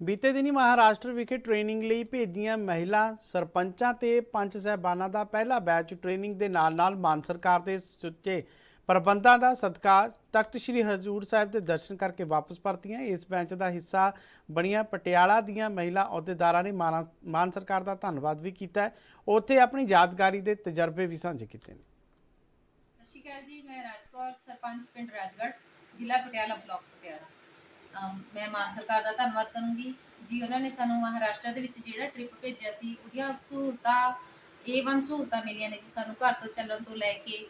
ਬੀਤੇ ਦਿਨੀ ਮਹਾਰਾਸ਼ਟਰ ਵਿਖੇ ਟ੍ਰੇਨਿੰਗ ਲਈ ਭੇਜੀਆਂ ਮਹਿਲਾ ਸਰਪੰਚਾਂ ਤੇ ਪੰਚ ਸਹਿਬਾਨਾਂ ਦਾ ਪਹਿਲਾ ਬੈਚ ਟ੍ਰੇਨਿੰਗ ਦੇ ਨਾਲ-ਨਾਲ ਮਾਨ ਸਰਕਾਰ ਦੇ ਸੁੱਚੇ ਪ੍ਰਬੰਧਾਂ ਦਾ ਸਦਕਾ ਤਖਤ ਸ੍ਰੀ ਹਜ਼ੂਰ ਸਾਹਿਬ ਦੇ ਦਰਸ਼ਨ ਕਰਕੇ ਵਾਪਸ ਪਰਤੀਆਂ। ਇਸ ਬੈਂਚ ਦਾ ਹਿੱਸਾ ਬਣੀਆਂ ਪਟਿਆਲਾ ਦੀਆਂ ਮਹਿਲਾ ਅਹੁਦੇਦਾਰਾਂ ਨੇ ਮਾਨ ਮਾਨ ਸਰਕਾਰ ਦਾ ਧੰਨਵਾਦ ਵੀ ਕੀਤਾ ਉੱਥੇ ਆਪਣੀ ਯਾਦਗਾਰੀ ਦੇ ਤਜਰਬੇ ਵੀ ਸਾਂਝੇ ਕੀਤੇ ਨੇ। ਸਤਿ ਸ਼੍ਰੀ ਅਕਾਲ ਜੀ, ਮੈਂ ਰਾਜਕੌਰ ਸਰਪੰਚ ਪਿੰਡ ਰਾਜਗੜ੍ਹ, ਜ਼ਿਲ੍ਹਾ ਪਟਿਆਲਾ ਬਲਾਕ ਪਟਿਆਲਾ। ਮੈਂ ਮਾਨ ਸਰਕਾਰ ਦਾ ਧੰਨਵਾਦ ਕਰੂੰਗੀ। ਜੀ, ਉਹਨਾਂ ਨੇ ਸਾਨੂੰ ਮਹਾਰਾਸ਼ਟਰ ਦੇ ਵਿੱਚ ਜਿਹੜਾ ਟ੍ਰਿਪ ਭੇਜਿਆ ਸੀ, ਉਹਦੀਆਂ ਸਹੂਲਤਾਂ A1 ਸਹੂਲਤਾਂ ਮਿਲੀਆਂ ਨੇ ਜੀ ਸਾਨੂੰ ਘਰ ਤੋਂ ਚੱਲਣ ਤੋਂ ਲੈ ਕੇ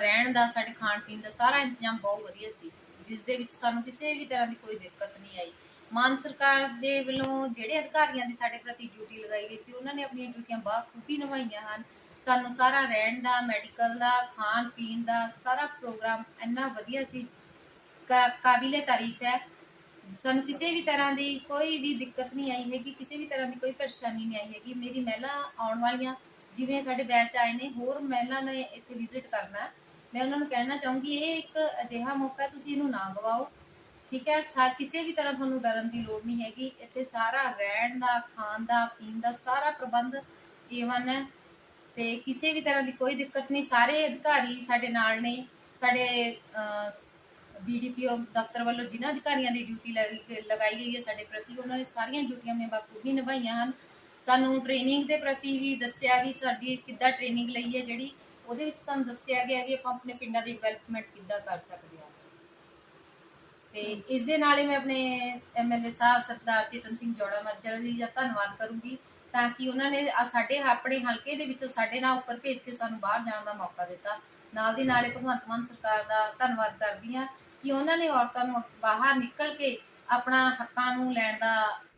ਰਹਿਣ ਦਾ, ਸਾਡੇ ਖਾਣ ਪੀਣ ਦਾ ਸਾਰਾ ਇੰਤਜ਼ਾਮ ਬਹੁਤ ਵਧੀਆ ਸੀ, ਜਿਸ ਦੇ ਵਿੱਚ ਸਾਨੂੰ ਕਿਸੇ ਵੀ ਤਰ੍ਹਾਂ ਦੀ ਕੋਈ ਦਿੱਕਤ ਨਹੀਂ ਆਈ। ਮਾਨ ਸਰਕਾਰ ਦੇ ਵੱਲੋਂ ਜਿਹੜੇ ਅਧਿਕਾਰੀਆਂ ਦੀ ਸਾਡੇ ਪ੍ਰਤੀ ਡਿਊਟੀ ਲਗਾਈ ਗਈ ਸੀ, ਉਹਨਾਂ ਨੇ ਆਪਣੀਆਂ ਡਿਊਟੀਆਂ ਬਾਖੂਬੀ ਨਿਭਾਈਆਂ ਹਨ। ਸਾਨੂੰ ਸਾਰਾ ਰਹਿਣ ਦਾ ਮੈਡੀਕਲ ਦਾ, ਖਾਣ ਪੀਣ ਦਾ ਸਾਰਾ ਪ੍ਰੋਗਰਾਮ ਇੰਨਾ ਵਧੀਆ ਸੀ ਕਾਬਿਲੇ ਤਾਰੀਫ ਹੈ। ਸਾਨੂੰ ਕਿਸੇ ਵੀ ਤਰ੍ਹਾਂ ਦੀ ਕੋਈ ਵੀ ਦਿੱਕਤ ਨਹੀਂ ਆਈ ਹੈਗੀ, ਕਿਸੇ ਵੀ ਤਰ੍ਹਾਂ ਦੀ ਕੋਈ ਪਰੇਸ਼ਾਨੀ ਨਹੀਂ ਆਈ ਹੈਗੀ। ਮੇਰੀ ਮਹਿਲਾ ਆਉਣ ਵਾਲੀਆਂ ਜਿਵੇਂ ਸਾਡੇ ਬੈਚ ਆਏ ਨੇ, ਹੋਰ ਮਹਿਲਾ ਨੇ ਇੱਥੇ ਵਿਜ਼ਿਟ ਕਰਨਾ ਮੈਂ ਉਹਨਾਂ ਨੂੰ ਕਹਿਣਾ ਚਾਹੂੰਗੀ, ਇਹ ਇੱਕ ਅਜਿਹਾ ਮੌਕਾ ਤੁਸੀਂ ਇਹਨੂੰ ਨਾ ਗਵਾਓ। ਠੀਕ ਹੈ? ਸਾ, ਕਿਸੇ ਵੀ ਤਰ੍ਹਾਂ ਤੁਹਾਨੂੰ ਡਰਨ ਦੀ ਲੋੜ ਨਹੀਂ ਹੈਗੀ। ਇੱਥੇ ਸਾਰਾ ਰਹਿਣ ਦਾ, ਖਾਣ ਦਾ, ਪੀਣ ਦਾ ਸਾਰਾ ਪ੍ਰਬੰਧ ਏਵਨ ਹੈ। ਤੇ ਕਿਸੇ ਵੀ ਤਰ੍ਹਾਂ ਦੀ ਕੋਈ ਦਿੱਕਤ ਨਹੀਂ। ਸਾਰੇ ਅਧਿਕਾਰੀ ਸਾਡੇ ਨਾਲ ਨੇ, ਸਾਡੇ ਬੀਡੀਪੀਓ ਦਫ਼ਤਰ ਵੱਲੋਂ ਜਿਨ੍ਹਾਂ ਅਧਿਕਾਰੀਆਂ ਦੀ ਡਿਊਟੀ ਲਗਾਈ ਲਗਾਈ ਗਈ ਹੈ, ਸਾਡੇ ਪ੍ਰਤੀ ਉਹਨਾਂ ਨੇ ਸਾਰੀਆਂ ਡਿਊਟੀਆਂ ਨੇ ਬਾਖੂਬੀ ਨਿਭਾਈਆਂ ਹਨ। ਸਾਨੂੰ ਟ੍ਰੇਨਿੰਗ ਦੇ ਪ੍ਰਤੀ ਵੀ ਦੱਸਿਆ ਵੀ ਸਾਡੀ ਕਿੱਦਾਂ ਟ੍ਰੇਨਿੰਗ ਲਈ ਹੈ, ਜਿਹੜੀ ਉਹਦੇ ਵਿੱਚ ਸਾਨੂੰ ਦੱਸਿਆ ਗਿਆ ਵੀ ਆਪਾਂ ਆਪਣੇ ਪਿੰਡਾਂ ਦੀ ਡਿਵੈਲਪਮੈਂਟ ਕਿੱਦਾਂ ਕਰ ਸਕਦੇ ਹਾਂ। ਤੇ ਇਸ ਦੇ ਨਾਲ ਹੀ ਮੈਂ ਆਪਣੇ ਐਮਐਲਏ ਸਾਹਿਬ ਸਰਦਾਰ ਚੇਤਨ ਸਿੰਘ ਜੋੜਾ ਮੱਜਰ ਜੀ ਦਾ ਧੰਨਵਾਦ ਕਰੂੰਗੀ, ਤਾਂ ਕਿ ਉਹਨਾਂ ਨੇ ਸਾਡੇ ਆਪਣੇ ਹਲਕੇ ਦੇ ਵਿੱਚੋਂ ਸਾਡੇ ਨਾਲ ਉੱਪਰ ਭੇਜ ਕੇ ਸਾਨੂੰ ਬਾਹਰ ਜਾਣ ਦਾ ਮੌਕਾ ਦਿੱਤਾ। ਨਾਲ ਦੀ ਨਾਲੇ ਭਗਵੰਤ ਮਾਨ ਸਰਕਾਰ ਦਾ ਧੰਨਵਾਦ ਕਰਦੀ ਹਾਂ। ਕਿ ਉਹਨਾਂ ਨੇ ਔਰਤਾਂ ਨੂੰ ਬਾਹਰ ਨਿਕਲ ਕੇ ਆਪਣਾ ਹੱਕਾਂ ਨੂੰ ਲੈਣ ਦਾ